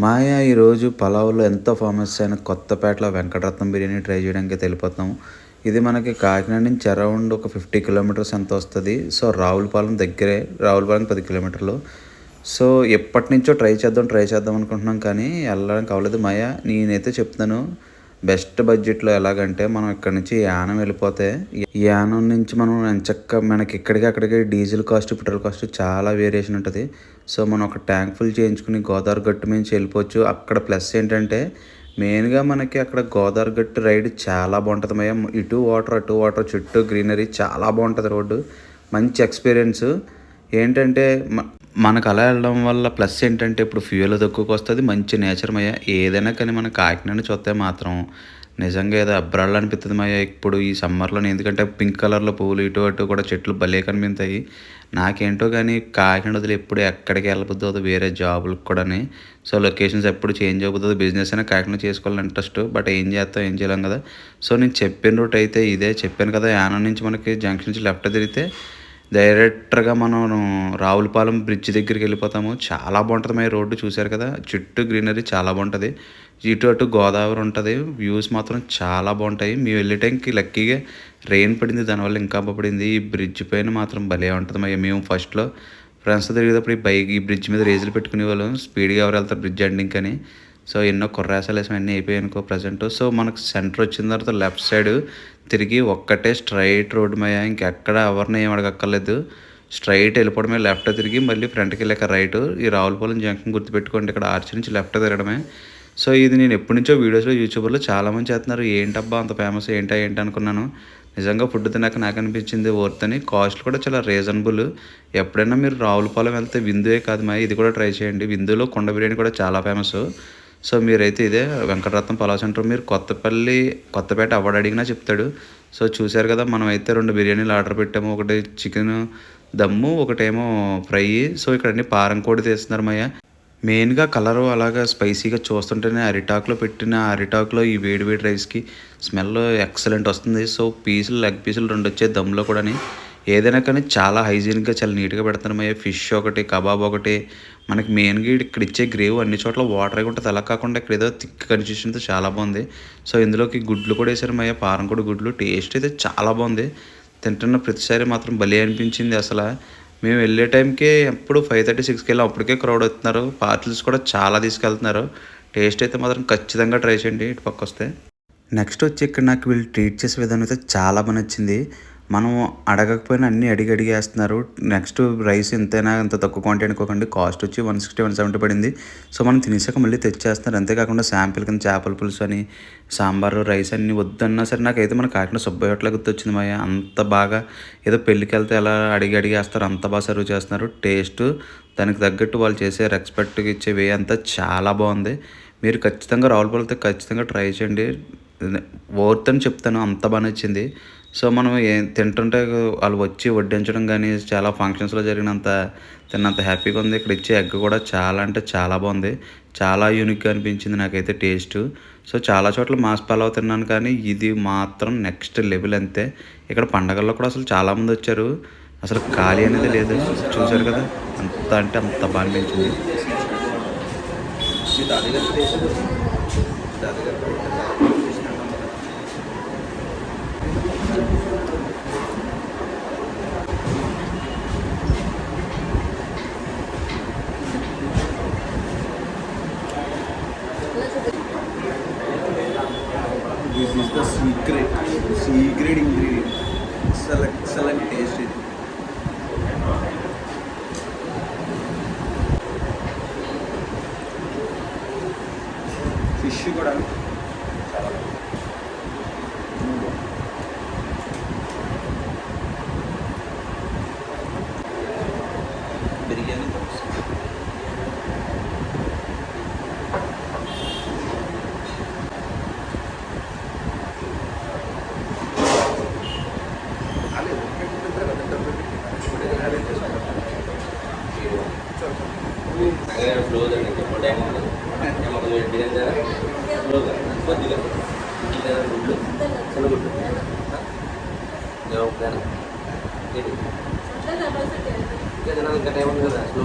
మాయా ఈరోజు పలావ్లో ఎంతో ఫేమస్ అయిన కొత్తపేటలో వెంకటరత్నం బిర్యానీ ట్రై చేయడానికి తెలిపోతాం ఇది మనకి కాకినాడ నుంచి అరౌండ్ ఒక ఫిఫ్టీ కిలోమీటర్స్ ఎంత వస్తుంది? సో రావులపాలెం దగ్గరే రావులపాలెం పది కిలోమీటర్లు. సో ఎప్పటి నుంచో ట్రై చేద్దాం ట్రై చేద్దాం అనుకుంటున్నాం కానీ వెళ్ళడానికి అవ్వలేదు మాయా. నేనైతే చెప్తాను బెస్ట్ బడ్జెట్లో ఎలాగంటే మనం ఇక్కడ నుంచి యానం వెళ్ళిపోతే యానం నుంచి మనం ఎంచక్క మనకి ఇక్కడికి అక్కడికి డీజిల్ కాస్ట్ పెట్రోల్ కాస్ట్ చాలా వేరియేషన్ ఉంటుంది. సో మనం ఒక ట్యాంక్ ఫుల్ చేయించుకుని గోదావరి గట్టు నుంచి వెళ్ళిపోవచ్చు. అక్కడ ప్లస్ ఏంటంటే మెయిన్గా మనకి అక్కడ గోదావరి గట్టు రైడ్ చాలా బాగుంటుంది మయ ఇటు వాటర్ అటు వాటర్ చుట్టూ గ్రీనరీ చాలా బాగుంటుంది రోడ్డు. మంచి ఎక్స్పీరియన్స్. ఏంటంటే మ- మనకు అలా వెళ్ళడం వల్ల ప్లస్ ఏంటంటే ఇప్పుడు ఫ్యూయల్ తక్కువకి వస్తుంది మంచి నేచర్ మయ్య. ఏదైనా కానీ మన కాకినాడ చూస్తే మాత్రం నిజంగా ఏదో అబ్రాళ్ళు అనిపిస్తుంది మయ్య. ఇప్పుడు ఈ సమ్మర్లో ఎందుకంటే పింక్ కలర్లో పువ్వులు ఇటు అటు కూడా చెట్లు భలే కనిపిస్తాయి నాకేంటో కానీ కాకినాడ వదిలి ఎప్పుడు ఎక్కడికి వెళ్ళబుద్ది వేరే జాబులకు కూడాని. సో లొకేషన్స్ ఎప్పుడు చేంజ్ అవుతుంది బిజినెస్ అయినా కాకినాడ చేసుకోవాలని ఇంట్రెస్ట్ బట్ ఏం చేస్తాం ఏం చేయలేం కదా. సో నేను చెప్పిన రూట్ అయితే ఇదే. చెప్పాను కదా యానం నుంచి మనకి జంక్షన్ నుంచి లెఫ్ట్ తిరిగితే డైరెక్ట్గా మనం రావులపాలెం బ్రిడ్జ్ దగ్గరికి వెళ్ళిపోతాము. చాలా బాగుంటుంది మా రోడ్డు చూశారు కదా? చుట్టూ గ్రీనరీ చాలా బాగుంటుంది. ఇటు అటు గోదావరి ఉంటుంది. వ్యూస్ మాత్రం చాలా బాగుంటాయి. మేము వెళ్ళే టైంకి లక్కీగా రెయిన్ పడింది. దానివల్ల ఇంకా పడింది. ఈ బ్రిడ్జ్ పైన మాత్రం భలే ఉంటుంది మరి మేము ఫస్ట్లో. ఫ్రెండ్స్ తిరిగేటప్పుడు ఈ బైక్ ఈ బ్రిడ్జ్ మీద రేజులు పెట్టుకునే వాళ్ళం. స్పీడ్గా ఎవరు వెళ్తారు బ్రిడ్జ్ ఎండింగ్ అని సో ఎన్నో కుర్రాసలేసం అన్నీ అయిపోయాయి అనుకో ప్రజెంట్ సో మనకు సెంటర్ వచ్చిన తర్వాత లెఫ్ట్ సైడ్ తిరిగి ఒక్కటే స్ట్రైట్ రోడ్ మీద ఇంకెక్కడ ఎవరిని ఏం అడగక్కర్లేదు. స్ట్రైట్ వెళ్ళిపోవడమే లెఫ్ట్ తిరిగి మళ్ళీ ఫ్రంట్కి వెళ్ళాక రైట్ ఈ రావులపాలెం జంక్షన్ గుర్తుపెట్టుకోండి ఇక్కడ ఆర్చి నుంచి లెఫ్ట్ తిరగడమే. సో ఇది నేను ఎప్పటి నుంచో వీడియోస్లో యూట్యూబ్లో చాలామంది చేస్తున్నారు. ఏంటబ్బా అంత ఫేమస్ ఏంటా ఏంటి అనుకున్నాను. నిజంగా ఫుడ్ తిన్నాక నాకు అనిపించింది వర్త్ అని. కాస్ట్ కూడా చాలా రీజనబుల్ ఎప్పుడైనా మీరు రావులపాలెం వెళ్తే విందుయే కాదు మా ఇది కూడా ట్రై చేయండి. విందులో కొండ బిర్యానీ కూడా చాలా ఫేమస్ సో మీరైతే ఇదే వెంకటరత్నం పలావ్ సెంటర్ మీరు కొత్తపల్లి కొత్తపేట అవార్డు అడిగినా చెప్తాడు. సో చూశారు కదా మనం అయితే రెండు బిర్యానీలు ఆర్డర్ పెట్టాము. ఒకటి చికెన్ దమ్ము ఒకటేమో ఫ్రై. సో ఇక్కడ అన్ని పారం కూడా తీస్తున్నారు మయ్య. మెయిన్గా కలరు అలాగా స్పైసీగా చూస్తుంటేనే అరిటాకులో పెట్టిన అరిటాకులో ఈ వేడి వేడి రైస్కి స్మెల్ ఎక్సలెంట్ వస్తుంది. సో పీసులు లెగ్ పీసులు రెండు వచ్చే దమ్లో కూడాని. ఏదైనా కానీ చాలా హైజీనిక్గా చాలా నీట్గా పెడతానమయ్య ఫిష్ ఒకటి కబాబ్ ఒకటి మనకి మెయిన్గా ఇక్కడ ఇచ్చే గ్రేవ్ అన్ని చోట్ల వాటర్ ఉంటుంది. అలా కాకుండా ఇక్కడ ఏదో థిక్ కన్సిస్టెన్సీ చాలా బాగుంది. సో ఇందులోకి గుడ్లు కూడా వేశారు మయ్య పారం కూడా గుడ్లు టేస్ట్ అయితే చాలా బాగుంది. తింటున్న ప్రతిసారి మాత్రం భలే అనిపించింది అసలు. మేము వెళ్ళే టైంకి ఎప్పుడు ఫైవ్ థర్టీ సిక్స్కి వెళ్ళి అప్పటికే క్రౌడ్ అవుతున్నారు. పార్టిల్స్ కూడా చాలా తీసుకెళ్తున్నారు. టేస్ట్ అయితే మాత్రం ఖచ్చితంగా ట్రై చేయండి. ఇటు పక్క వస్తే. నెక్స్ట్ వచ్చి ఇక్కడ నాకు వీళ్ళు ట్రీట్ చేసే విధానం అయితే చాలా బాగా నచ్చింది. మనం అడగకపోయినా అన్నీ అడిగి అడిగేస్తున్నారు నెక్స్ట్ రైస్ ఎంతైనా అంత తక్కువ క్వాంటిటీ అనుకోకండి. కాస్ట్ వచ్చి వన్ సిక్స్టీ వన్ సెవెంటీ పడింది. సో మనం తినేసాక మళ్ళీ తెచ్చేస్తున్నారు. అంతేకాకుండా శాంపిల్ కింద చేపల పులుసు అని సాంబారు రైస్ అన్ని వద్దన్నా సరే నాకైతే మన కాకినాడ సుబ్బయ్య హోటల్ గుర్తొచ్చింది మాయ. అంత బాగా ఏదో పెళ్ళికి వెళ్తే ఎలా అడిగి అడిగేస్తారు అంత బాగా సర్వ్ చేస్తున్నారు. టేస్ట్ దానికి తగ్గట్టు వాళ్ళు చేసే రెస్పెక్ట్గా ఇచ్చే వే అంతా చాలా బాగుంది. మీరు ఖచ్చితంగా రావులపాలతో ఖచ్చితంగా ట్రై చేయండి. వర్త్ అని చెప్తాను. అంత బాగా నచ్చింది. సో మనం ఏం తింటుంటే వాళ్ళు వచ్చి వడ్డించడం కానీ చాలా ఫంక్షన్స్లో జరిగినంత తిన్నంత హ్యాపీగా ఉంది. ఇక్కడ ఇచ్చే ఎగ్ కూడా చాలా అంటే చాలా బాగుంది. చాలా యూనిక్గా అనిపించింది నాకైతే టేస్ట్ సో చాలా చోట్ల మాస్ పలావ్ తిన్నాను కానీ ఇది మాత్రం నెక్స్ట్ లెవెల్ అంతే. ఇక్కడ పండగల్లో కూడా అసలు చాలామంది వచ్చారు. అసలు ఖాళీ అనేది లేదు. చూశారు కదా? అంత అంటే అంత బాగా అనిపించింది. This is the secret, secret ingredient. Select, select, taste it. Fish కూడా మాకు బిర్యానీ కొద్దిగా ఇల్లు కదా స్లో